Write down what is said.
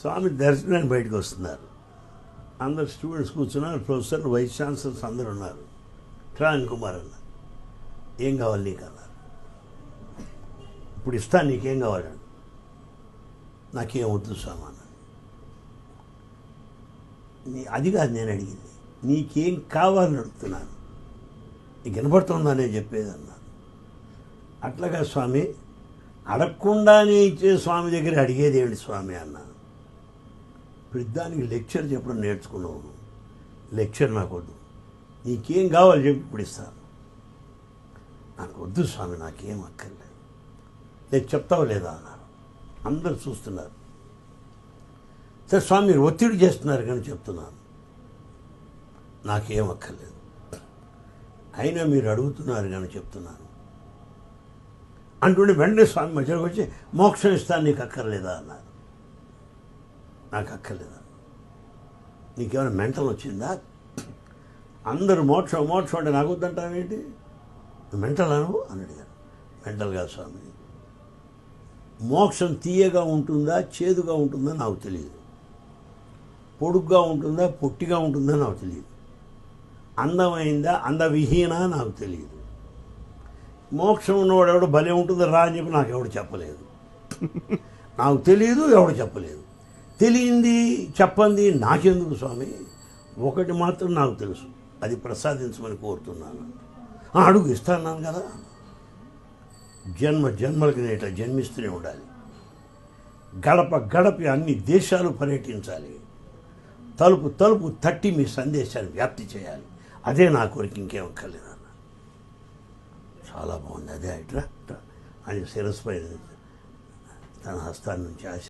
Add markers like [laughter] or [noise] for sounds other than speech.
స్వామి దర్శనానికి బయటకు వస్తున్నారు. అందరు స్టూడెంట్స్ కూర్చున్నారు ప్రొఫెసర్లు వైస్ ఛాన్సలర్స్ అందరు ఉన్నారు. ట్రాన్ కుమార్ అన్నారు. ఏం కావాలి నీకు అన్నారు. ఇప్పుడు ఇస్తాను నీకేం కావాలని నాకేం స్వామి అన్నాడు. నీ అది కాదు నేను అడిగింది. నీకేం కావాలని అడుగుతున్నాను. నీకు వినపడుతుందా నేను చెప్పేది అన్నాను అట్లాగా స్వామి అడగకుండానే ఇచ్చే స్వామి దగ్గర అడిగేది ఏంటి స్వామి అన్నాను ఇప్పుడు లెక్చర్ చెప్పడం నేర్చుకున్నాను లెక్చర్ నాకు వద్దు నీకేం కావాలి చెప్పి ఇప్పుడు ఇస్తాను. నాకు వద్దు స్వామి నాకేం అక్కర్లేదు. నేను చెప్తావు లేదా అన్నారు. అందరు చూస్తున్నారు. సరే స్వామి మీరు ఒత్తిడి చేస్తున్నారు కానీ చెప్తున్నాను. నాకేం అక్కర్లేదు. అయినా మీరు అడుగుతున్నారు కానీ చెప్తున్నాను. అంటుండే వెంటనే స్వామి మధ్యలోకి వచ్చి మోక్షం ఇస్తాను నీకు అక్కర్లేదా అన్నారు. నాకు అక్కర్లేదా. నీకేమైనా మెంటల్ వచ్చిందా? అందరూ మోక్షం మోక్షం అంటే నాకు వద్దంటావేంటి మెంటల్ అను అని అడిగారు మెంటల్ కాదు స్వామి. మోక్షం తీయగా ఉంటుందా చేదుగా ఉంటుందా నాకు తెలియదు పొడుగ్గా ఉంటుందా పొట్టిగా ఉంటుందా నాకు తెలియదు అందమైందా అందవిహీనా నాకు తెలియదు మోక్షం ఉన్నవాడు ఎవడు భలే ఉంటుందో రా అని చెప్పి నాకు ఎవడు చెప్పలేదు. [laughs] నాకు తెలియదు ఎవడు చెప్పలేదు. తెలియంది చెప్పంది నాకెందుకు స్వామి? ఒకటి మాత్రం నాకు తెలుసు. అది ప్రసాదించమని కోరుతున్నాను. "ఆ, అడుగు ఇస్తాను కదా. జన్మ జన్మలకి నేను ఇట్లా జన్మిస్తూనే ఉండాలి. గడప గడప అన్ని దేశాలు పర్యటించాలి. తలుపు తలుపు తట్టి మీ సందేశాన్ని వ్యాప్తి చేయాలి. అదే నా కోరిక ఇంకేం అక్కర్లేదు అన్న చాలా బాగుంది. అదే ఇట్రా అని శిరస్పై తన హస్తాన్ని నుంచి ఆశ